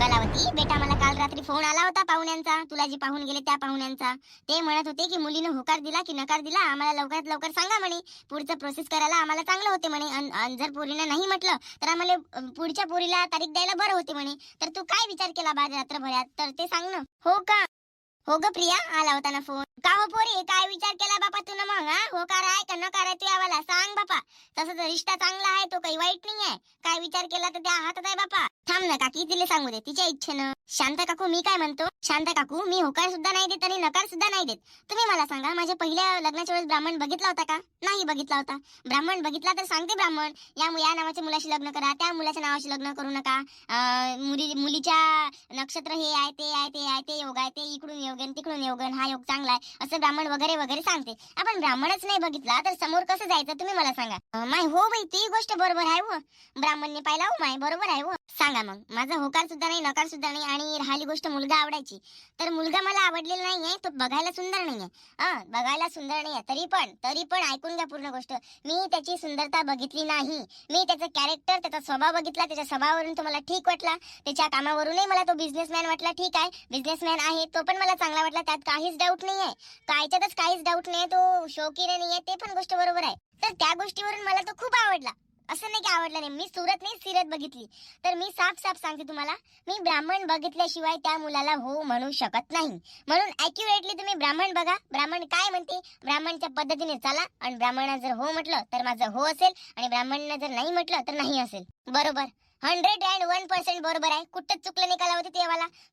कलावती बेटा मला काल रात्री फोन आला होता पाहुण्यांचा. तुला जी पाहून गेले त्या पाहुण्यांचा. ते म्हणत होते की मुलीनं होकार दिला की नकार दिला? आम्हाला लवकरात लवकर सांगा म्हणे. पुढचं प्रोसेस करायला आम्हाला चांगलं होते म्हणे. जर पोरीनं नाही म्हटलं तर आम्हाला पुढच्या पोरीला तारीख द्यायला बरं होते म्हणे. तर तू काय विचार केला बा रात्रभरात? तर ते सांग ना. हो का? हो ग प्रिया आला होता ना फोन का हो पोरी? काय विचार केला बापा तू मग हा? होकार आहे का नकार आहे तू यावाला? सांग बापा. तसं रिश्ता चांगला आहे तो काही वाईट नाही आहे काय विचार केला तर त्या हातात आहे बापा. थांब ना काकी तिला सांगू दे. तिच्या इच्छेनं. शांत काकू मी काय म्हणतो? शांत काकू मी होकार सुद्धा नाही देत आणि नकार सुद्धा नाही देत. तुम्ही मला सांगा माझ्या पहिल्या लग्नाच्या वेळेस ब्राह्मण बघितला होता का? नाही बघितला होता. ब्राह्मण बघितला तर सांगते ब्राह्मण. या या नावाच्या मुलाशी लग्न करा त्या मुलाच्या नावाशी लग्न करू नका. मुली मुलीच्या नक्षत्र हे आहे ते आहे ते आहे ते योग आहे ते इकडून योगन तिकडून योगन हा योग चांगला आहे असं ब्राह्मण वगैरे वगैरे सांगते. आपण ब्राह्मणच नाही बघितला तर समोर कसं जायचं तुम्ही मला सांगा. माय हो बाई ती गोष्ट बरोबर आहे हो. ब्राह्मणने पाहिला हो माय बरोबर आहे हो. सांगा मग. माझा होकार सुद्धा नाही नकार सुद्धा नाही आणि राहिली गोष्ट मुलगा आवडायची. तर मुलगा मला आवडलेला नाहीये तो बघायला सुंदर नाहीये. हा बघायला सुंदर नाहीये. तरी पण तरी पण ऐकून घ्या पूर्ण गोष्ट. मी त्याची सुंदरता बघितली नाही. मी त्याचं कॅरेक्टर त्याचा स्वभाव बघितला त्याच्या स्वभावावरून तो मला ठीक वाटला. त्याच्या कामावरूनही मला तो बिझनेसमॅन वाटला ठीक आहे. बिझनेसमॅन आहे तो पण मला चांगला वाटला. त्यात काहीच डाऊट नाही आहे कायच्यातच काहीच डाऊट नाही तो शौकीने नाही आहे ते पण गोष्ट बरोबर आहे. तर त्या गोष्टीवरून मला तो खूप आवडला. असं नाही की आवडलं नाही. मी सुरत नाही सिरत बघितली. तर मी साफ साफ सांगते तुम्हाला मी ब्राह्मण बघितल्याशिवाय त्या मुलाला हो म्हणू शकत नाही. म्हणून अॅक्युरेटली तुम्ही ब्राह्मण बघा. ब्राह्मण काय म्हणते? ब्राह्मणच्या पद्धतीने चला आणि ब्राह्मणा जर हो म्हटलं तर माझं हो असेल आणि ब्राह्मणनं जर नाही म्हटलं तर नाही असेल. बरोबर? हंड्रेड अँड वन पर्सेंट बरोबर आहे. कुठंच चुकलं नाही होती तू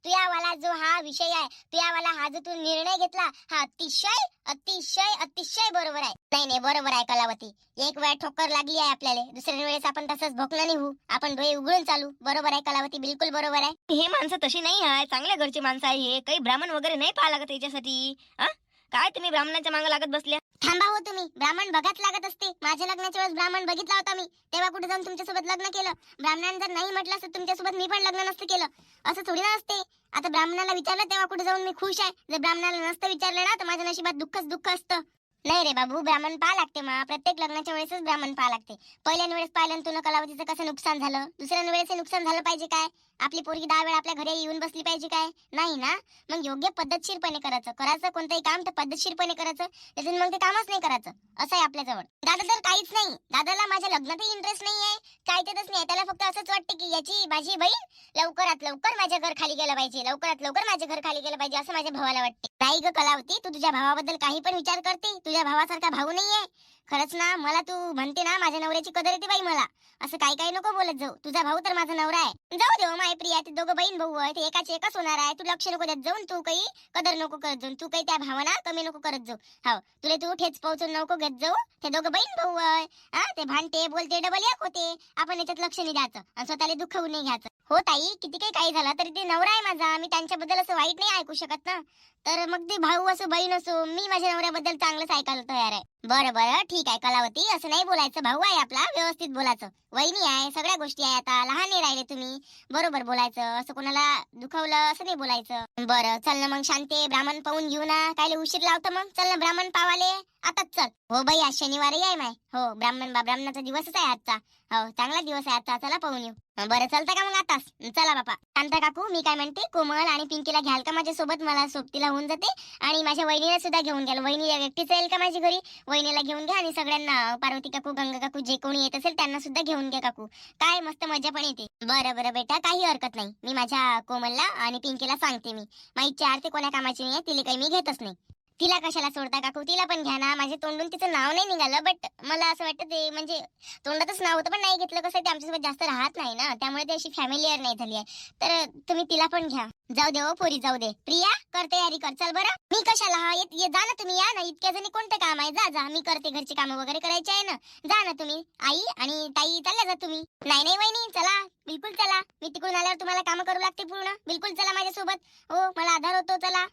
तू यावाला जो हा विषय आहे तू यावाला हा जो तू निर्णय घेतला हा अतिशय अतिशय अतिशय बरोबर आहे. नाही नाही बरोबर आहे कलावती एक वेळ ठोकर लागली आहे आपल्याला. दुसऱ्या वेळेस आपण तसंच भोकला नाही होऊ. आपण डोळे उघडून चालू. बरोबर आहे कलावती बिलकुल बरोबर आहे. हे माणसं तशी नाही आहे. चांगल्या घरची माणसं आहे हे. काही ब्राह्मण वगैरे नाही पाहा लागत याच्यासाठी. हा काय तुम्ही ब्राह्मणाच्या मागे लागत बसल्या? थांबा हो तुम्ही. ब्राह्मण बघाच लागत असते. माझ्या लग्नाच्या वेळेस ब्राह्मण बघितला होता मी. तेव्हा कुठे जाऊन तुमच्यासोबत लग्न केलं? ब्राह्मणाने जर नाही म्हटलं असतं तुमच्यासोबत मी पण लग्न नसतं केलं. असं थोडी ना असते. आता ब्राह्मणाला विचारलं तेव्हा कुठे जाऊन मी खुश आहे? जर ब्राह्मणाला नसतं विचारलं ना तर माझ्या नशिबात दुःखच दुःख असतं. नाही रे बाबू ब्राह्मण पाहा लागते मा. प्रत्येक लग्नाच्या वेळेसच ब्राह्मण पाहा लागते. पहिल्या वेळेस पाहिलं तुला कलावतीचं कसं नुकसान झालं? दुसऱ्या वेळेस नुकसान झालं पाहिजे काय? आपली पोरगी दहा वेळा आपल्या घरी येऊन बसली पाहिजे काय? नाही ना? मग योग्य पद्धतशीरपणे करायचं. करायचं कोणतंही काम तर पद्धतशीरपणे करायचं. त्याच्यात मग ते कामच नाही करायचं. असं आहे आपल्याजवळ. दादा तर काहीच नाही. दादाला माझ्या लग्नातही इंटरेस्ट नाही आहे काहीतच नाही. त्याला फक्त असंच वाटतं की याची माझी बहीण लवकरात लवकर माझ्या घर खाली गेलं पाहिजे. लवकरात लवकर माझ्या घर खाली गेलं पाहिजे असं माझ्या भावाला वाटते. नाही ग कलावती तू तुझ्या भावाबद्दल काही पण विचार करते. तुझ्या भावासारखा भाऊ नाहीये. खरंच ना मला तू म्हणते ना माझ्या नवऱ्याची कदर येते बाई मला. असं काही काही नको बोलत जाऊ. तुझा भाऊ तर माझा नवरा आहे. जाऊ देव हो माय प्रिया ते दोघं बहीण भाऊ आहे ते एकाच एकच होणार आहे. तू लक्ष नको देत जाऊन तू काही. कदर नको करत जाऊन तू काही त्या भावना कमी नको करत जाऊ. हो तुला तू ठेच पोहोचून नको घेत जाऊ. ते दोघं बहीण भाऊ आहे. हा ते भांडते बोलते डबल एक होते आपण याच्यात लक्ष नाही द्यायचं आणि स्वतःला दुःख नाही घ्यायचं. हो ताई किती काही काही झालं तरी ते नवरा आहे माझा. मी त्यांच्याबद्दल असं वाईट नाही ऐकू शकत ना. तर मग ते भाऊ असो बहीण असो मी माझ्या नवऱ्याबद्दल चांगलंच ऐकायला तयार आहे. बरं बरं ठीक आहे कलावती असं नाही बोलायचं भाऊ आहे आपला व्यवस्थित बोलायचं. वहिनी आहे सगळ्या गोष्टी आहे आता. लहान नाही राहिले तुम्ही. बरोबर बोलायचं. असं कोणाला दुखावलं असं नाही बोलायचं. बरं चल ना मग शांते. ब्राह्मण पाहून घेऊ ना. कायले उशीर लावतं मग? चल ना ब्राह्मण पावाले. आताच चल. हो बाई आज शनिवारही आहे माय. हो ब्राह्मण बा ब्राह्मणाचा दिवसच आहे आजचा. हो चांगला दिवस आहे आजचा. चला पाहून येऊ. बरं चालतं का मग आताच? चला बापा. शांता काकू मी काय म्हणते? कोमल आणि पिंकीला घ्याल का माझ्या सोबत मला सोबतीला होऊन जाते. आणि माझ्या वहिनीला सुद्धा घेऊन घ्याल. वहिनी एकटीच येईल का माझ्या घरी? वहिनीला घेऊन घ्या आणि सगळ्यांना पार्वती काकू गंगा काकू जे कोणी येत असेल त्यांना सुद्धा घेऊन घ्या काकू. काय मस्त मजा पण येते. बरं बरं बेटा काही हरकत नाही. मी माझ्या कोमलला आणि पिंकीला सांगते मी. माझी चार ते कोण्या कामाची नाही तिला काही मी घेतच नाही. तिला कशाला सोडता काकू? तिला पण घ्या ना. माझ्या तोंडून तिचं नाव नाही निघालं बट मला असं वाटतं ते म्हणजे तोंडातच नाव होतं पण नाही घेतलं कसं आहे, ते आमच्यासोबत जास्त राहत नाही ना. त्यामुळे ती अशी फॅमिलीयर नाही झाली आहे. तर तुम्ही तिला पण घ्या. जाऊ दे हो पोरी जाऊ दे. प्रिया कर तयारी कर. चल बरं. मी कशाला? हा येत ये- जा ना तुम्ही या ना. इतक्या जणी कोणतं काम आहे? जा जा. मी करते घरचे कामं वगैरे करायची आहे ना. जा ना तुम्ही. आई आणि ताई चालल्या जा तुम्ही. नाही नाही वहिनी चला. बिलकुल चला. मी तिकडून आल्यावर तुम्हाला काम करू लागते पूर्ण. बिलकुल चला माझ्यासोबत. हो मला आधार होतो चला.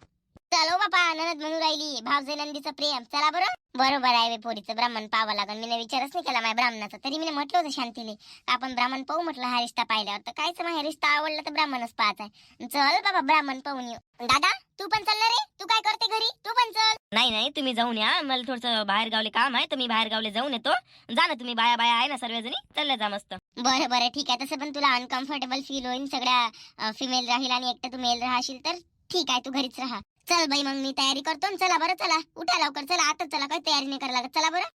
चलो बापा ननद म्हणून राहिली. भावजे नंदीचं प्रेम. चला बरं. बरोबर आहे पोरीचं. ब्राह्मण पाहावं लागल मी विचारच नाही केला माझ्या ब्राह्मणाचा. तरी मी म्हटलं होतं शांतीने का आपण ब्राह्मण पाहू म्हटलं हा रिश्ता पाहिल्यावर. तर कायच हा रिश्ता आवडला तर ब्राह्मणच पाहायचा चल बाबा ब्राह्मण पाहून येऊ. दादा तू पण चल ना रे. तू काय करते घरी? तू पण चल. नाही नाही तुम्ही जाऊन या. मला थोडस बाहेर गावले काम आहे. तर मी बाहेर गावले जाऊन येतो. जा ना तुम्ही बाया बाया आहे ना सर्वजणी. चालल्या जा मस्त. बरं बरं ठीक आहे. तसं पण तुला अनकम्फर्टेबल फील होईल सगळ्या फिमेल राहील आणि एकटं तू मेल राहशील तर ठीक आहे. तू घरीच राहा. चल बाई मग मी तयारी करतो चला बरं चला. उठा लवकर चला. आता चला काही तयारी नाही करायला लागत. चला बरं.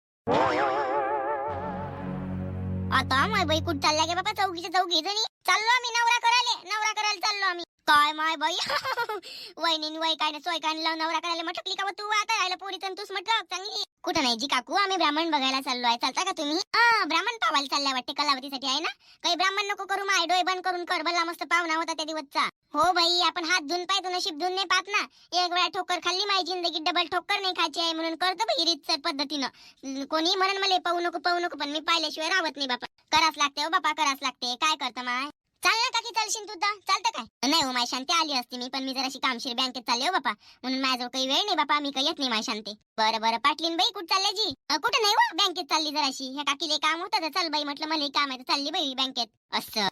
आता माय बाई कुठं चालल्या गे बाबा चौकीच्या चौकी जणी. चाललो आम्ही नवरा करायला. नवरा करायला चाललो आम्ही. काय माय बाई? वहिनी वय काय सोय काय नवरा करायला म्हटली का तू? आता राहिला पोरी तूच म्हटलं. चांगली. कुठं नाही जी काकू? आम्ही ब्राह्मण बघायला चाललो आहे. चालता का तुम्ही? ब्राह्मण पावायला चालल्या वाटते कलावतीसाठी आहे ना? काही ब्राह्मण नको करू माय डोळे बंद करून कर. भला मस्त पाहुणा होता त्या दिवसचा. हो बाई आपण हात धुवून पाय तू नशीब धुवून नाही पाहत ना? एक वेळा ठोकर खाल्ली माझी जिंदगी डबल ठोकर नाही खायची आहे म्हणून करतो बाई रीतसर पद्धतीनं. कोणी म्हणून मला पाहू नको पाहू नको पण मी पाहिल्याशिवाय राहत नाही बापा. कराच लागते हो बापा कराच लागते काय करतं माय? चालशील तू तर. चालतं काय? नाही हो माय शांती आली असती मी पण मी जराशी कामशीर बँकेत चालले हो बापा. म्हणून माझ्याजवळ काही वेळ नाही बापा मी काही येत नाही माय शांती. बरं बरं पाटलीन बाई कुठं चालल्या जी? कुठं नाही हो बँकेत चालली जराशी. ह्या काकीले काम होतं तर चल बाई म्हटलं मला काम आहे तर चालली बाई बँकेत. असं.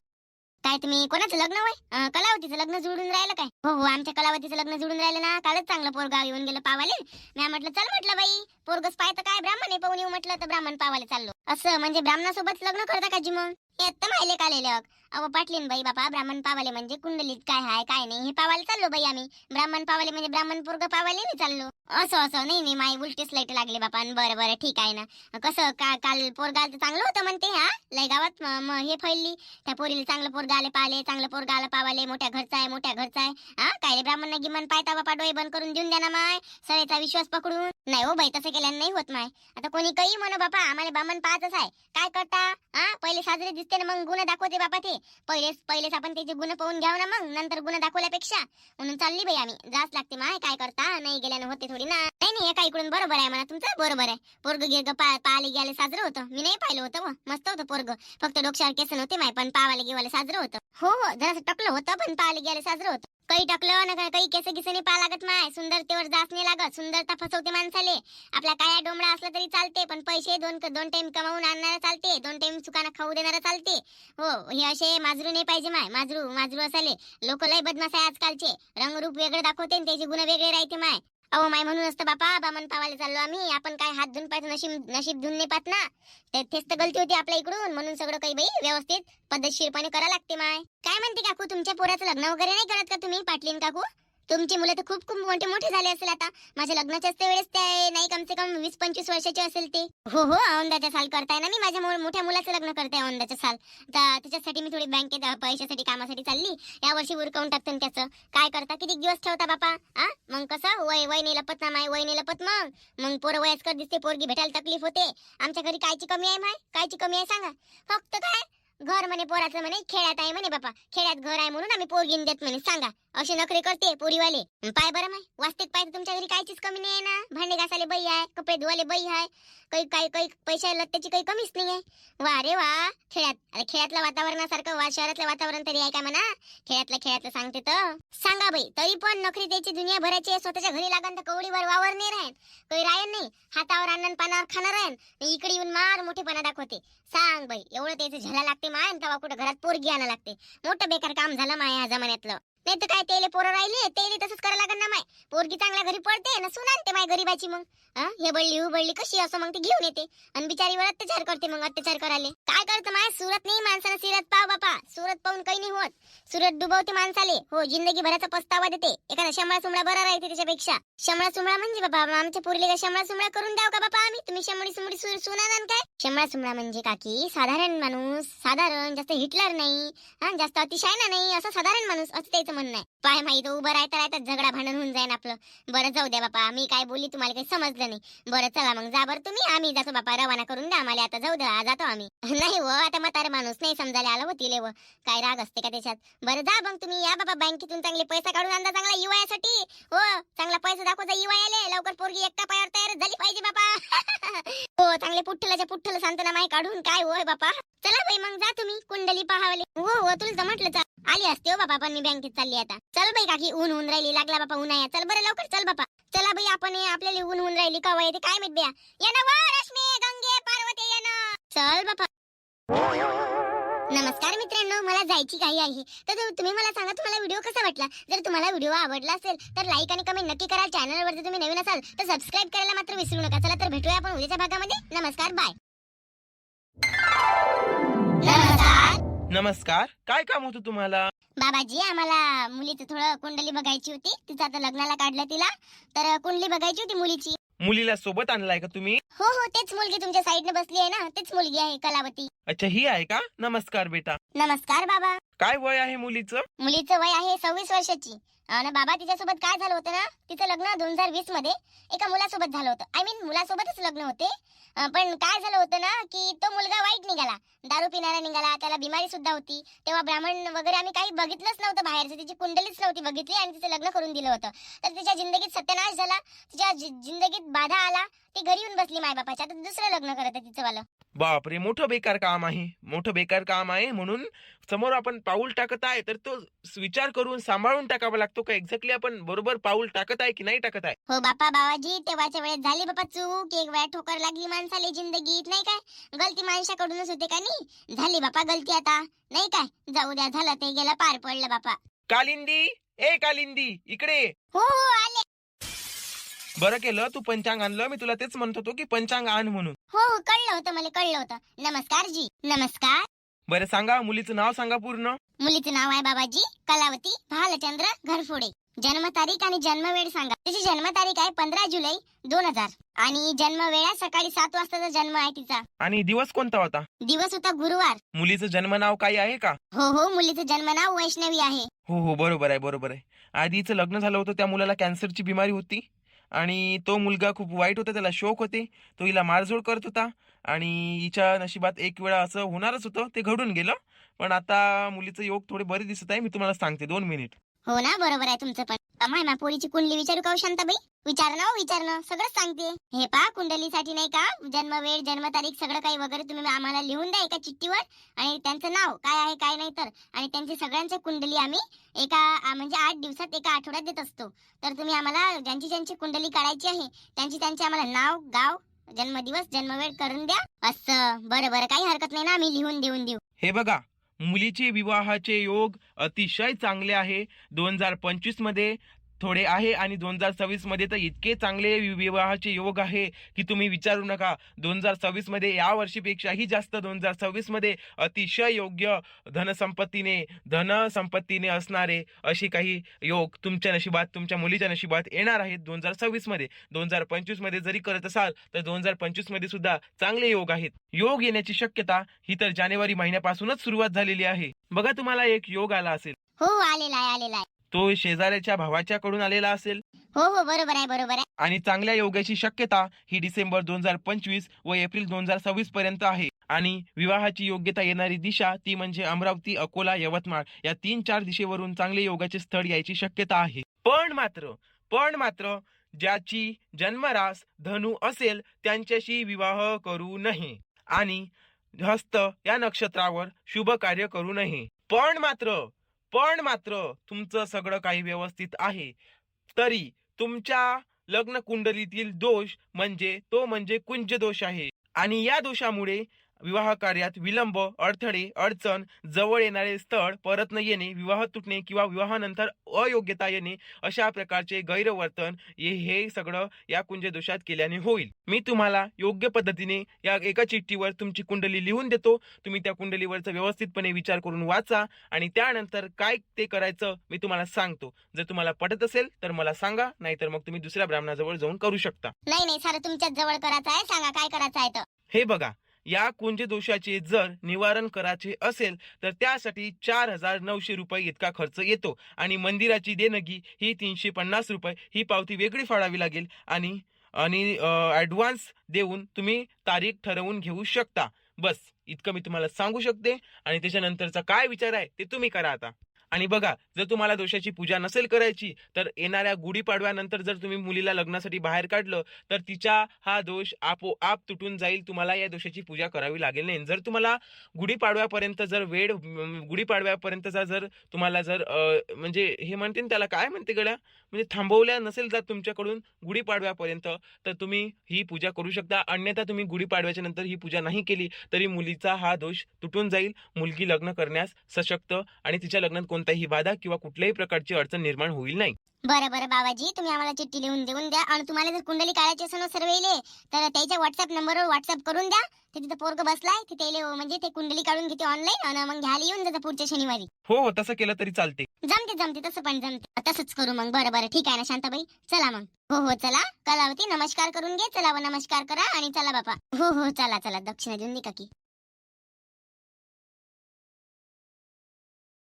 काय तुम्ही कोणाचं लग्न होय? कलावतीचं लग्न जुळून राहिलं काय? हो हो आमच्या कलावतीचं लग्न जुळून राहिलं ना. कालच चांगलं पोरगाव येऊन गेलं पावाले. मी म्हटलं चल म्हटलं बाई पोरगस पाहतं काय? ब्राह्मण आहे पाहून येऊ म्हटलं तर ब्राह्मण पावाले चाललो. असं म्हणजे ब्राह्मणासोबत लग्न करता का जी मग? येत माहिले का लेलक? अहो पाटलीन बाई बापा ब्राह्मण पावाले म्हणजे कुंडलीत काय हाय काय नाही हे पावाले चाललो बाई आम्ही. ब्राह्मण पावाले म्हणजे ब्राह्मण पोरग पावाले नाही चाललो. असं असं नाही नाही माई उलटीच लाइट लागले बापा. बरं बरं ठीक आहे ना. कसं का काल पोरगा आलं चांगलं होतं म्हणते हा? लय गावात हे फैलली. त्या पोरीला चांगलं पोरगा आले पाले चांगलं पोरगा आलं पावाले मोठ्या घरचा आहे मोठ्या घरचा आहे. हा? काय ब्राह्मण गिमन पायता बापा डोळे बंद करून देऊन द्या ना माय. सरेचा विश्वास पकडून. नाही हो बाई तसं केल्यानं नाही होत माय. आता कोणी काही म्हणू बापा आम्हाला ब्राह्मण पाहतच आहे. काय करता? हा? पहिले साजरे दिसते ना मग गुन्हा दाखवते बापा ते पहिलेच पहिलेच आपण त्याचे गुन्हे पाहून घ्याव ना मग नंतर गुन्हा दाखवल्यापेक्षा. म्हणून चालली बाई आम्ही. जास लागते माय काय करता? नाही गेल्यानं होते थोडी ना. नाही नाही एका इकडून बरोबर आहे म्हणा तुमचं बरोबर आहे. पोरग गिरग पा पाहायला गेले साजरं होतं. मी नाही पाहिलं होतं मस्त होतं पोरग. फक्त डोक्यावर केस नव्हते माय पण पावाले गेवाले साजरं होतं. हो हो जरासं टकलं होतं पण पाहायला गेले साजरं होतं. काही टाकलं ना काही केस गिसनी पाहा लागत माय. सुंदरतेवर जास नाही लागत सुंदरता फसवते माणसाले. आपला काया डोमळा असला तरी चालते पण पैसे दोन दोन टाइम कमावून आणणारा चालते दोन टाइम चुकाना खाऊ देणारा चालते. हो हे असे माजरू नाही पाहिजे माय माजरू माजरू असाले. लोक लय बदमाश आहे आजकालचे. रंगरूप वेगळे दाखवते त्याचे गुण वेगळे राहते माय. अहो माय म्हणून असतं बापा बामन पावायला चाललो आम्ही. आपण काय हात धुवून पाहतो नशीब नशीब धुवून नाही पाहत ना? ते- तेच तर गलती होती आपल्या इकडून. म्हणून सगळं काही बाई व्यवस्थित पद्धतशीरपणे करा लागते माय. काय म्हणते काकू तुमच्या पोराचं लग्न वगैरे नाही करत का तुम्ही पाटलीन काकू? तुमची मुलं तर खूप खूप मोठे मोठे झाले असेल आता. माझ्या लग्नाच्याच ते वेळेस ते नाही कमसे कम वीस पंचवीस वर्षाचे असेल ते. हो हो औंदाच्या साल करताय ना मी. माझ्या मोठ्या मुलाचं लग्न करते औंदाच्या साल. तर त्याच्यासाठी मी थोडी बँकेत पैशासाठी कामासाठी चालली. या वर्षी उरकवून टाकते त्याचं. काय करता? किती दिवस ठेवता बापा? आ? मग कसं? वय वय नाही लपत ना माय वय नाही लपत मग. मग पोरं वयस्कर दिसते पोरगी भेटायला तकलीफ होते. आमच्या घरी कायची कमी आहे माय? कायची कमी आहे सांगा. फक्त काय? घर म्हणे पोराचं म्हणे खेड्यात आहे म्हणे बापा. खेड्यात घर आहे म्हणून आम्ही पोरगीन देत म्हणे. सांगा असे नखरे करते पोरीवाले. पाय बरं माय वास्तविक पाय तुमच्या घरी कायचीच कमी नाही ना? भांडे घासाले बाई आहे कपडे धुवाले बाई आहे काही काही काही पैशा लत्त्याची काही कमीच नाही आहे. वा रे वा खेळात अरे खेळातल्या वातावरणासारखं वा शहरातलं वातावरण तरी आहे का म्हणा? खेळातलं खेळातलं सांगते तर. सांगा बाई तरी पण नखरी द्यायची दुनिया भरायची स्वतःच्या घरी लागन तर कवडीवर वावर नाही राहीन. काही राहीन नाही हातावर अन्न पानावर खाणार राहीन. इकडे येऊन मार मोठेपणा दाखवते. सांग बाई एवढं त्याचं झला लागते माय आणि तेव्हा कुठं घरात पोरगी आणा लागते. मोठं बेकार काम झालं माया जमान्यातलं. नाही तर काय तेले पोरं राहिले तेले तसंच करायला लागणार ना माय. पोरगी चांगल्या घरी पडते ना सुना ते माय गरीबाची मग. हे बळली हु बळली कशी असं मग ती घेऊन येते. आणि बिचारीवर अत्याचार करते मग अत्याचार करायला. काय करतं माय? सुरत नाही माणसानं सिरत पाव बापा. सुरत पाहून काही नाही होत. सुरत डुबवते माणसाले. हो जिंदगी भराचा पस्तावा देते. एखादा शमळा सुमळा बरा राहते त्याच्यापेक्षा. शमळा सुमळा म्हणजे बाबा आमच्या पोरीला शमळा सुमळा करून द्याव का बापा आम्ही? तुम्ही शमळी सुमळी सु- काय? शमळा सुमळा म्हणजे काकी साधारण माणूस साधारण जास्त हिटलर नाही हा जास्त अतिशय नाही असं साधारण माणूस असं त्याचं म्हणणं आहे. पाय माहीत उभं राहता राहता झगडा भांडण होऊन जाईन आपलं. बरं जाऊ द्या बापा मी काय बोलली तुम्हाला काही समजलं नाही. बरं चला मग जा बरं तुम्ही आम्ही जातो बापा रवाना करून द्या आम्हाला आता जाऊ द्या जातो आम्ही. नाही व आता म्हातारे माणूस नाही समजायला आलं होती व. काय राग असते का त्याच्यात? बरं जा मग तुम्ही या बाबा बँकेतून चांगले पैसा काढून आणता चांगला युवायासाठी हो चांगला पैसा दाखवता युवायाले लवकर पोरगी एकटा पायावर तयार झाली पाहिजे बापा. हो चांगले पुठ्ठलाच्या पुठ्ठल सांगतो माय काढून काय होय बापा? चला बाई मग जा तुम्ही कुंडली पाहावले. हो हो तुला तर म्हटलं चा आली असते हो बापा पण मी बँकेत चालली आता. चल बाई काकी ऊन ऊन राहिली. लागला बापा उन्हाळ्या चल बरं लवकर चल बापा. चला बाई आपण आपल्याला ऊन ऊन राहिली. कवा येते काय माहीत बिया ये ना रश्मी गंगे पार्वती ये ना. चल बापा. नमस्कार मित्रांनो मला जायची काही आहे. तर तुम्ही मला सांगा तुम्हाला व्हिडिओ कसा वाटला? जर तुम्हाला व्हिडिओ आवडला असेल तर लाईक आणि कमेंट नक्की करा. चॅनलवर जर तुम्ही नवीन असाल तर सबस्क्राईब करायला मात्र विसरू नका. चला तर भेटूया आपण उद्याच्या भागामध्ये. नमस्कार बाय नमस्कार. काय काम होतं तुम्हाला? बाबाजी आम्हाला मुलीचं थोडं कुंडली बघायची होती. तिचं आता लग्नाला काढलं तिला. तर कुंडली बघायची होती मुलीची. मुलीला सोबत आणलाय का तुम्ही? हो हो तेच मुलगी तुमच्या साईडने बसली आहे ना. तेच मुलगी आहे कलावती. अच्छा ही आहे का? नमस्कार बेटा. नमस्कार बाबा. काय वय आहे मुलीचं? मुलीचं वय आहे सव्वीस वर्षाची. आणि बाबा तिच्यासोबत काय झालं होतं ना? तिचं लग्न दोन हजार वीसमध्ये एका मुलासोबत झालं होतं. आय मीन मुलासोबतच लग्न होते. पण काय झालं होतं ना की तो मुलगा वाईट निघाला. दारू पिणारा निघाला त्याला बिमारी सुद्धा होती. तेव्हा ब्राह्मण वगैरे आम्ही काही बघितलंच नव्हतं बाहेरचं. तिची कुंडलीच नव्हती बघितली आणि तिचं लग्न करून दिलं होतं. तर तिच्या जिंदगीत सत्यनाश झाला. तिच्या जिंदगीत बाधा आला. ती घरी येऊन बसली मायबापाच्या. तर दुसरं लग्न करत आहे तिचं वालं. बापरे मोठं बेकार काम आहे. मोठं बेकार काम आहे म्हणून समोर आपण पाऊल टाकत आहे तर तो विचार करून सांभाळून टाकावा लागतो का? एक्झॅक्टली आपण बरोबर पाऊल टाकत आहे की नाही टाकत आहे? हो बापा बाबाजी तेव्हाच्या वेळेस झाली बापा चूक. एक वेळा ठोकर लागली माणसाला जिंदगीत नाही काय? गलती माणसाकडूनच होते का नाही? झाली बापा गलती आता. नाही काय? जाऊ द्या झालं ते गेलं पार पडलं बापा. कालिंदी! ए कालिंदी इकडे. हो हो आले. बरं केलं तू पंचांग आणलं. मी तुला तेच म्हणत होतो की पंचांग आण म्हणून. हो हो कळलं होतं मला कळलं होतं. नमस्कार जी. नमस्कार. बरं सांगा मुलीचं नाव सांगा पूर्ण. मुलीचं नाव आहे बाबाजी कलावती भालचंद्र घरफोडे. जन्मतारीख आणि जन्मवेळ सांगा. तिची जन्मतारीख आहे पंधरा जुलै दोन हजार. आणि जन्मवेळ आहे सकाळी सात वाजताचा जन्म आहे तिचा. आणि दिवस कोणता होता? दिवस होता गुरुवार. मुलीचं जन्म नाव काही आहे का? हो हो मुलीचं जन्म नाव वैष्णवी आहे. हो हो बरोबर आहे बरोबर आहे. आधीचं लग्न झालं होतं त्या मुलाला कॅन्सरची बिमारी होती? आणि तो मुलगा खूप वाईट होता त्याला शोक होते. तो हिला मारझोड करत होता आणि हिच्या नशिबात एक वेळा असं होणारच होतं ते घडून गेलं. पण आता मुलीचं योग थोडे बरे दिसत आहे मी तुम्हाला सांगते दोन मिनिट. हो ना बरोबर आहे तुमचं पण. अमाय मा पोरीची कुंडली विचारू का हो शांताबाई? विचार ना हो, विचार ना. सगळंच सांगते. हे पा कुंडलीसाठी नाही का जन्म वेळ जन्मतारीख सगळं काही वगैरे तुम्ही आम्हाला लिहून द्या एका चिठ्ठीवर. आणि त्यांचं नाव काय आहे काय नाही तर. आणि त्यांची सगळ्यांची कुंडली आम्ही एका म्हणजे आठ दिवसात एका आठवड्यात देत असतो. तर तुम्ही आम्हाला ज्यांची ज्यांची कुंडली काढायची आहे त्यांची त्यांची आम्हाला नाव गाव जन्मदिवस जन्मवेळ करून द्या. असं. बरं बरं. काही हरकत नाही ना आम्ही लिहून देऊन देऊ. हे बघा मुलीचे विवाहाचे योग अतिशय चांगले आहे. दोन हजार पंचवीसमध्ये थोडे आहे आणि दोन हजार सव्वीसमध्ये तर इतके चांगले विवाहाचे योग आहे की तुम्ही विचारू नका. दोन हजार सव्वीसमध्ये या वर्षीपेक्षाही जास्त दोन हजार सव्वीसमध्ये अतिशय योग्य धनसंपत्तीने धनसंपत्तीने असणारे असे काही योग तुमच्या नशिबात तुमच्या मुलीच्या नशिबात येणार आहेत दोन हजार सव्वीसमध्ये. दोन हजार पंचवीसमध्ये जरी करत असाल तर दोन हजार पंचवीसमध्ये सुद्धा चांगले योग आहेत. योग येण्याची शक्यता ही तर जानेवारी महिन्यापासूनच सुरुवात झालेली आहे. बघा तुम्हाला एक योग आला असेल. हो आलेला आहे आलेला आहे. तो शेजाऱ्याच्या भावाच्या कडून आलेला असेल. हो हो बरोबर आहे बरोबर आहे. आणि चांगल्या योगाची शक्यता ही डिसेंबर दोन हजार पंचवीस व एप्रिल दोन हजार सव्वीस पर्यंत आहे. आणि विवाहाची योग्यता येणारी दिशा ती म्हणजे अमरावती अकोला यवतमाळ या तीन चार दिशेवरून चांगले योगाचे स्थळ यायची शक्यता आहे. पण मात्र पण मात्र ज्याची जन्मरास धनु असेल त्यांच्याशी विवाह करू नये आणि हस्त या नक्षत्रावर शुभ कार्य करू नये. पण मात्र पण मात्र तुमचं सगळं काही व्यवस्थित आहे. तरी तुमच्या लग्न कुंडलीतील दोष म्हणजे तो म्हणजे कुंज दोष आहे. आणि या दोषामुळे विवाह कार्यात विलंब अडथळे अडचण जवळ येणारे स्थळ परत न येणे विवाह तुटणे किंवा विवाहानंतर अयोग्यता येणे अशा प्रकारचे गैरवर्तन हे हे सगळं या कुंज दोषात केल्याने होईल. मी तुम्हाला योग्य पद्धतीने या एका चिठ्ठीवर तुमची कुंडली लिहून देतो. तुम्ही त्या कुंडलीवरचा व्यवस्थितपणे विचार करून वाचा आणि त्यानंतर काय ते करायचं मी तुम्हाला सांगतो. जर तुम्हाला पटत असेल तर मला सांगा नाहीतर मग तुम्ही दुसऱ्या ब्राह्मणाजवळ जाऊन करू शकता. नाही नाही सारं तुमच्याच जवळ करायचं आहे सांगा काय करायचं आहे हे बघा या कुंज दोषाचे जर निवारण करायचे असेल तर त्यासाठी चार हजार नऊशे रुपये इतका खर्च येतो. आणि मंदिराची देणगी ही तीनशे पन्नास रुपये. ही पावती वेगळी फाडावी लागेल आणि आणि ॲडव्हान्स देऊन तुम्ही तारीख ठरवून घेऊ शकता. बस इतकं मी तुम्हाला सांगू शकते. आणि त्याच्यानंतरचा काय विचार आहे ते तुम्ही करा आता. आणि बघा जर तुम्हाला दोषाची पूजा नसेल करायची तर येणाऱ्या गुढीपाडव्यानंतर जर तुम्ही मुलीला लग्नासाठी बाहेर काढलं तर तिचा हा दोष आपोआप तुटून जाईल. तुम्हाला या दोषाची पूजा करावी लागेल नाही. जर तुम्हाला गुढीपाडव्यापर्यंत जर वेळ गुढीपाडव्यापर्यंतचा जर तुम्हाला जर म्हणजे हे म्हणते ना त्याला काय म्हणते गड्या? म्हणजे थांबवल्या नसेल जात तुमच्याकडून गुढीपाडव्यापर्यंत तर तुम्ही ही पूजा करू शकता. अन्यथा तुम्ही गुढीपाडव्याच्या नंतर ही पूजा नाही केली तरी मुलीचा हा दोष तुटून जाईल. मुलगी लग्न करण्यास सशक्त आणि तिच्या लग्नात कोण कोणताही बाधा किंवा कुठल्याही प्रकारची अडचण निर्माण होईल नाही. बरं बरं बाबाजी तुम्ही आम्हाला चिठ्ठी लिहून देऊन द्या आणि तुम्हाला जर कुंडली काढायची असेल ना सर्व इले तर त्याच्या व्हॉट्सअप नंबरवर व्हॉट्सअप करून द्या. ते तिथं पोरग बसलाय ते त्याले म्हणजे ते कुंडली काढून घेते ऑनलाईन आणि मग घ्यायला येऊन जातं पुढच्या शनिवारी. हो हो तसं केलं तरी चालते. जमते जमते तसं पण जमते. तसंच करू मग. बरं बरं ठीक आहे ना शांताबाई? चला मग. हो हो चला. कलावती नमस्कार करून घे. चला व नमस्कार करा आणि चला बापा. हो हो चला चला. दक्षिणा देऊन दे काकी